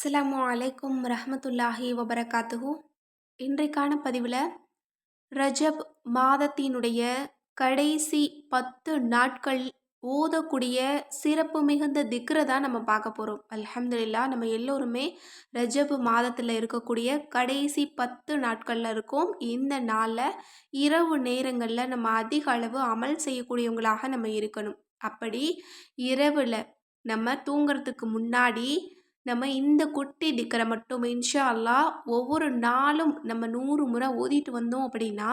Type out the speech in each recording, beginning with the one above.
அஸ்லாம் அலைக்கும் ரஹமத்துல்லாஹி வபரகாத்துஹு. இன்றைக்கான பதிவில் ரஜப் மாதத்தினுடைய கடைசி பத்து நாட்கள் ஓதக்கூடிய சிறப்பு மிகுந்த திக்ரை தான் நம்ம பார்க்க போகிறோம் அல்ஹம்துல்லா நம்ம எல்லோருமே ரஜப் மாதத்தில் இருக்கக்கூடிய கடைசி பத்து நாட்களில் இருக்கும். இந்த நாளில் இரவு நேரங்களில் நம்ம அதிக அளவு அமல் செய்யக்கூடியவங்களாக நம்ம இருக்கணும். அப்படி இரவில் நம்ம தூங்குறதுக்கு முன்னாடி நம்ம இந்த குட்டி திக்கரை மட்டும் இன்ஷா அல்லா ஒவ்வொரு நாளும் நம்ம நூறு முறை ஓதிட்டு வந்தோம் அப்படின்னா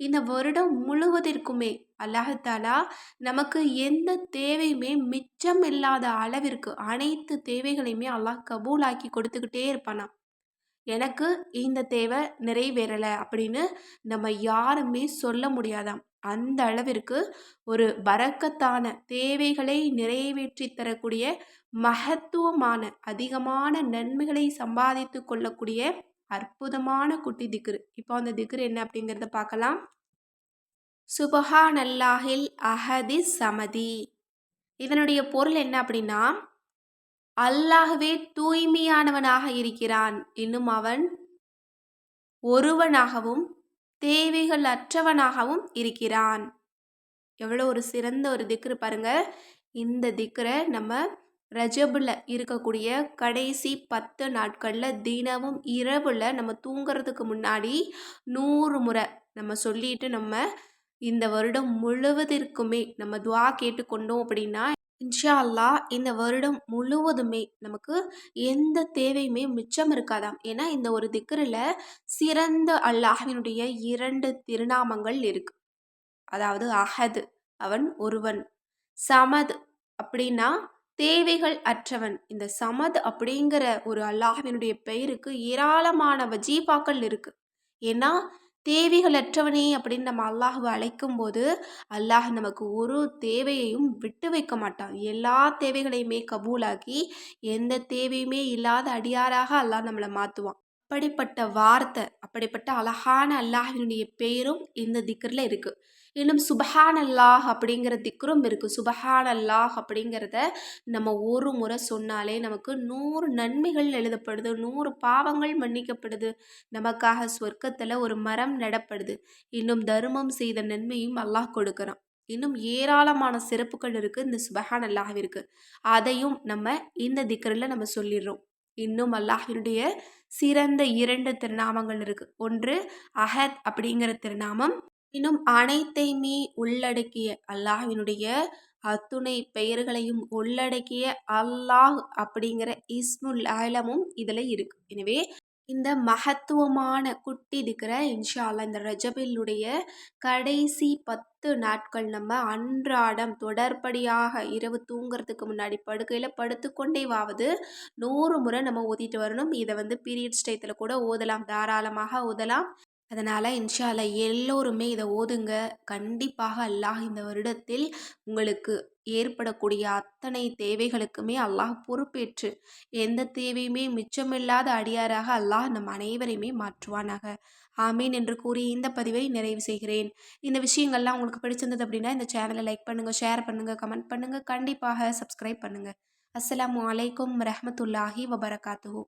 இந்த வருடம் முழுவதற்குமே அல்லாஹாலா நமக்கு எந்த தேவையுமே மிச்சம் இல்லாத அளவிற்கு அனைத்து தேவைகளையுமே அல்லாஹ் கபூலாக்கி கொடுத்துக்கிட்டே இருப்பானா எனக்கு இந்த தேவை நிறைவேறலை அப்படின்னு நம்ம யாருமே சொல்ல முடியாதாம். அந்த அளவிற்கு ஒரு பறக்கத்தான தேவைகளை நிறைவேற்றி தரக்கூடிய மகத்துவமான அதிகமான நன்மைகளை சம்பாதித்து கொள்ளக்கூடிய அற்புதமான குட்டி திக்ரு. இப்போ அந்த திக்ரு என்ன அப்படிங்கிறத பார்க்கலாம். சுபஹா நல்லாஹில் அஹதி சமதி. இதனுடைய பொருள் என்ன அப்படின்னா அல்லாஹ்வே தூய்மையானவனாக இருக்கிறான் இன்னும் அவன் ஒருவனாகவும் தேவைகள் அற்றவனாகவும் இருக்கிறான். எவ்வளோ ஒரு சிறந்த ஒரு திக்ரு பாருங்க. இந்த திக்ரை நம்ம ரஜபில் இருக்கக்கூடிய கடைசி பத்து நாட்களில் தினமும் இரவில் நம்ம தூங்குறதுக்கு முன்னாடி நூறு முறை நம்ம சொல்லிட்டு நம்ம இந்த வருடம் முழுவதற்குமே நம்ம துவா கேட்டுக்கொண்டோம் அப்படின்னா இன்ஷா அல்லாஹ் இந்த வருடம் முழுவதுமே நமக்கு எந்த தேவையுமே மிச்சம் இருக்காதாம். ஏன்னா இந்த ஒரு திக்கரில் சிறந்த அல்லாஹினுடைய இரண்டு திருநாமங்கள் இருக்கு. அதாவது அஹது அவன் ஒருவன். சமத் அப்படின்னா தேவைகள் அற்றவன். இந்த சமத் அப்படிங்கிற ஒரு அல்லாஹினுடைய பெயருக்கு ஏராளமான வஜீபாக்கள் இருக்கு. ஏன்னா தேவைகளற்றவனே அப்படின்னு நம்ம அல்லாஹுவை அழைக்கும் போது அல்லாஹ் நமக்கு ஒரு தேவையையும் விட்டு வைக்க மாட்டான். எல்லா தேவைகளையுமே கபூலாக்கி எந்த தேவையுமே இல்லாத அடியாராக அல்லாஹ் நம்மளை மாற்றுவான் அப்படிப்பட்ட வார்த்தை அப்படிப்பட்ட அழகான அல்லாஹினுடைய பெயரும் இந்த திக்கரில் இருக்குது இன்னும் சுபஹான் அல்லாஹ் அப்படிங்கிற திக்ரும் இருக்குது சுபஹான் அல்லாஹ் அப்படிங்கிறத நம்ம ஒரு முறை சொன்னாலே நமக்கு நூறு நன்மைகள் எழுதப்படுது நூறு பாவங்கள் மன்னிக்கப்படுது. நமக்காக சொர்க்கத்தில் ஒரு மரம் நடப்படுது. இன்னும் தர்மம் செய்த நன்மையும் அல்லாஹ் கொடுக்குறான். இன்னும் ஏராளமான சிறப்புகள் இருக்குது இந்த சுபஹான் அல்லாஹ் இருக்குது அதையும் நம்ம இந்த திக்கரில் நம்ம சொல்லிடுறோம். இன்னும் அல்லாஹினுடைய சிறந்த இரண்டு திருநாமங்கள் இருக்குது ஒன்று அஹத் அப்படிங்கிற திருநாமம். இன்னும் அனைத்தையுமே உள்ளடக்கிய அல்லாஹினுடைய அத்துணை பெயர்களையும் உள்ளடக்கிய அல்லாஹ் அப்படிங்கிற இஸ்முல் ஆலமும் இதில் இருக்கு. எனவே இந்த மகத்துவமான குட்டி இருக்கிற இன்ஷா இந்த ரஜபிலுடைய கடைசி பத்து நாட்கள் நம்ம அன்றாடம் தொடர்படியாக இரவு தூங்குறதுக்கு முன்னாடி படுக்கையில் படுத்துக்கொண்டேவாவது நூறு முறை நம்ம ஓதிட்டு வரணும். இதை வந்து பீரியட்ஸ் டயத்தில் கூட ஓதலாம். தாராளமாக ஓதலாம். அதனால் இன்ஷால்ல எல்லோருமே இதை ஓதுங்க. கண்டிப்பாக அல்லாஹ் இந்த வருடத்தில் உங்களுக்கு ஏற்படக்கூடிய அத்தனை தேவைகளுக்குமே அல்லாஹ் பொறுப்பேற்று எந்த தேவையுமே மிச்சமில்லாத அடியாராக அல்லாஹ் நம் அனைவரையுமே மாற்றுவானாக. ஆமீன் என்று கூறி இந்த பதிவை நிறைவு செய்கிறேன். இந்த விஷயங்கள்லாம் உங்களுக்கு பிடிச்சிருந்தது அப்படின்னா இந்த சேனலை லைக் பண்ணுங்கள் ஷேர் பண்ணுங்கள் கமெண்ட் பண்ணுங்கள் கண்டிப்பாக சப்ஸ்கிரைப் பண்ணுங்கள் அஸ்லாம் வலைக்கம் ரஹமத்துல்லாஹி வபரகாத்துஹூ.